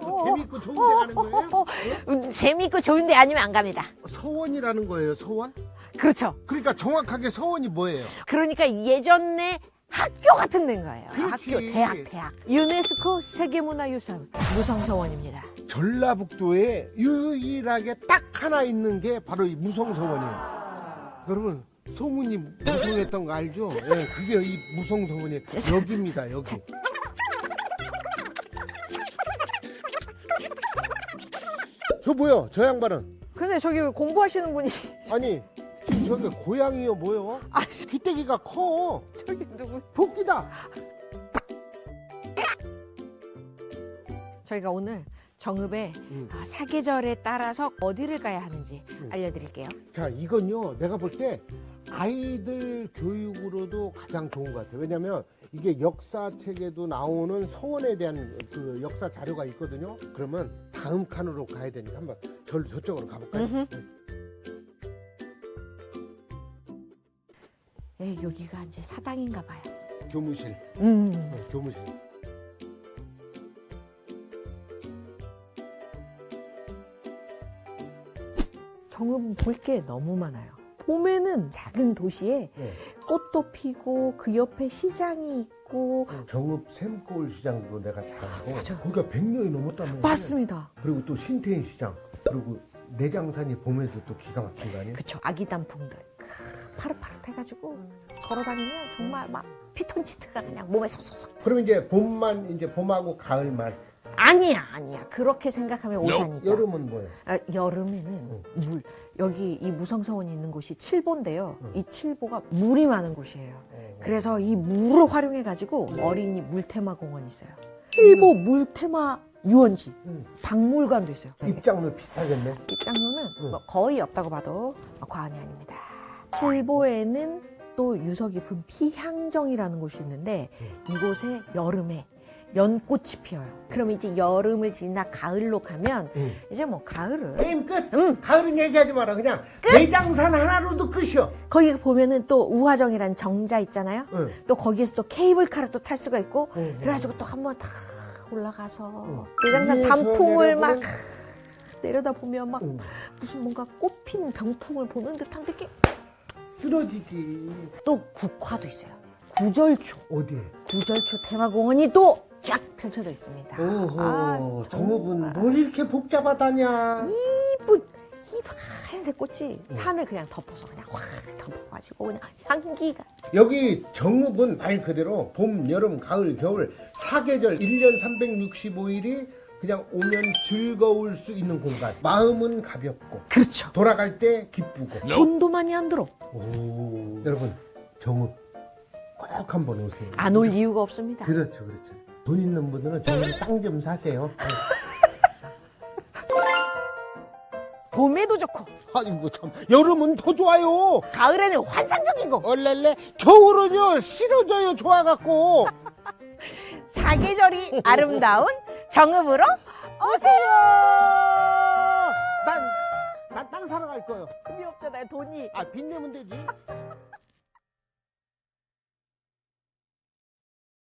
좋은 데 가는 거예요? 어, 음, 재미있고 좋은데 아니면 안 갑니다. 서원이라는 거예요, 서원? 그렇죠. 그러니까 정확하게 서원이 뭐예요? 그러니까 예전에 학교 같은 데인 거예요. 그렇지. 학교, 대학, 대학. 유네스코 세계문화유산 무성서원입니다. 전라북도에 유일하게 딱 하나 있는 게 바로 이 무성서원이에요. 여러분 소문이 무성했던 거 알죠? 예, 그게 이 무성서원이 여기입니다, 여기. 저 뭐요? 저 양반은? 근데 저기 공부하시는 분이 아니 저게 고양이요 뭐요? 아 씨, 기대기가 커. 저기 누구? 도끼다. 저희가 오늘 정읍의 음. 아, 사계절에 따라서 어디를 가야 하는지 음. 알려드릴게요. 자 이건요 내가 볼 때 아이들 교육으로도 가장 좋은 것 같아요 왜냐면 이게 역사책에도 나오는 서원에 대한 그 역사 자료가 있거든요 그러면 다음 칸으로 가야 되니까 한번 저, 저쪽으로 가볼까요? 음흠. 네. 에 여기가 이제 사당인가 봐요. 교무실 음. 네, 교무실 정읍은 볼게 너무 많아요. 봄에는 작은 도시에 네. 꽃도 피고 그 옆에 시장이 있고 정읍 샘골 시장도 내가 잘 알고 맞아. 거기가 100년이 넘었다면 맞습니다. 그리고 또 신태인 시장 그리고 내장산이 봄에도 또 기가 막힌 거 아니에요? 그쵸 아기 단풍들 크, 파릇파릇해가지고 걸어다니면 정말 막 피톤치드가 그냥 몸에 쏙쏙쏙 그럼 이제 봄만 이제 봄하고 가을만 아니야 아니야 그렇게 생각하면 오산이죠. 여름은 뭐예요? 아, 여름에는 물 여기 이 무성서원이 있는 곳이 칠보인데요. 응. 이 칠보가 물이 많은 곳이에요. 그래서 이 물을 활용해 가지고 어린이 물테마 공원이 있어요. 칠보 물테마 유원지 음. 박물관도 있어요. 입장료 비싸겠네 입장료는 응. 뭐 거의 없다고 봐도 과언이 아닙니다. 칠보에는 또 유서 깊은 피향정이라는 곳이 있는데 이곳에 여름에 연꽃이 피어요. 그럼 이제 여름을 지나 가을로 가면 응. 이제 뭐 가을은 게임 끝. 응. 가을은 얘기하지 마라. 그냥 내장산 하나로도 끝이요. 거기 보면은 또 우화정이라는 정자 있잖아요. 응. 또 거기에서 또 케이블카를 또 탈 수가 있고 응. 그래가지고 또 한번 다 올라가서 응. 내장산 위에서 단풍을 막 내려보면- 내려다 보면 막 응. 무슨 뭔가 꽃핀 병풍을 보는 듯한 느낌. 쓰러지지. 또 국화도 있어요. 구절초, 어디에? 구절초 테마공원이 또 쫙 펼쳐져 있습니다. 오호. 아, 정읍은 뭘 이렇게 복잡하다냐. 이쁜 이 하얀색 꽃이 산을 그냥 덮어서 그냥 확 덮어가지고 그냥 향기가 여기 정읍은 말 그대로 봄, 여름, 가을, 겨울 사계절 1년 365일이 그냥 오면 즐거울 수 있는 공간. 마음은 가볍고 그렇죠. 돌아갈 때 기쁘고. 돈도 많이 안 들어. 오. 여러분 정읍 꼭 한번 오세요. 안 올 이유가 없습니다. 그렇죠, 그렇죠. 돈 있는 분들은 저는 땅 좀 사세요. 봄에도 좋고 아이고 참 여름은 더 좋아요. 가을에는 환상적이고 얼렐레 겨울은요 싫어져요 좋아갖고. 사계절이 아름다운 정읍으로 오세요. 난난 땅 사러 갈 거예요. 돈이 없잖아요, 돈이. 아 빚내면 되지.